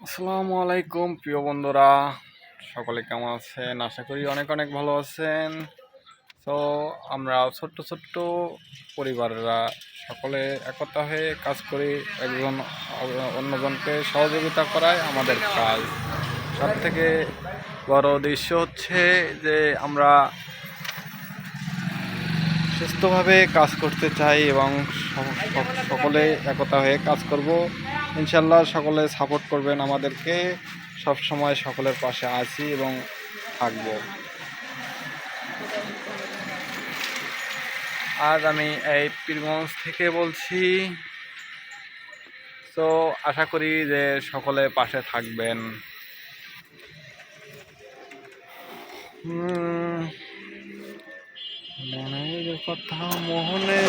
আসসালামু আলাইকুম, প্রিয় বন্ধুরা। সকলে কেমন আছেন? আশা করি অনেক অনেক ভালো আছেন। তো আমরা ছোট্ট ছোট্ট পরিবাররা সকলে একতা হয়ে কাজ করি, একজন অন্যজনকে সহযোগিতা করাই আমাদের কাজ। সব থেকে বড় উদ্দেশ্য হচ্ছে যে আমরা সুস্থভাবে কাজ করতে চাই এবং সকলে একতা হয়ে কাজ করব। ইনশাল্লাহ সকলে সাপোর্ট করবেন আমাদেরকে। সব সময় সকলের পাশে আছি এবং থাকব। আজ আমি এই পীরগঞ্জ থেকে বলছি। তো আশা করি যে সকলে পাশে থাকবেন। মনের কথা মোহনে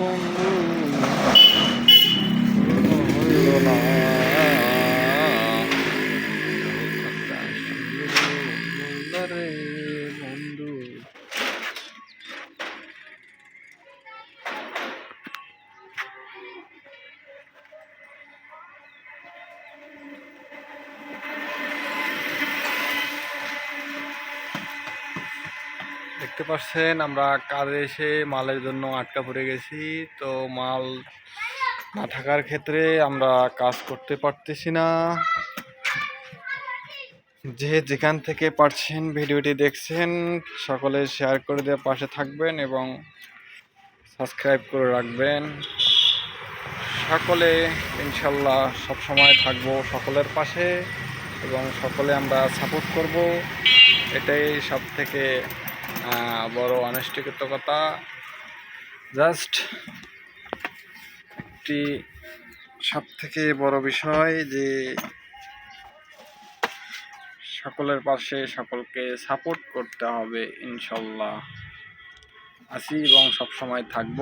বন্ধু। দেখতে পাচ্ছেন, আমরা কাজে এসে মালের জন্য আটকা পড়ে গেছি। তো মাল না থাকার ক্ষেত্রে আমরা কাজ করতে পারতেছি না। যে যেখান থেকে পারছেন ভিডিওটি দেখছেন, সকলে শেয়ার করে দিয়ে পাশে থাকবেন এবং সাবস্ক্রাইব করে রাখবেন। সকলে, ইনশাল্লাহ সব সময় থাকব সকলের পাশে এবং সকলে আমরা সাপোর্ট করব। এটাই সব থেকে বড় আনুষ্ঠানিকতা জাস্ট একটি সব থেকে বড় বিষয় যে সকলের পাশে সকলকে সাপোর্ট করতে হবে, ইনশাল্লাহ। আছি এবং সবসময় থাকব।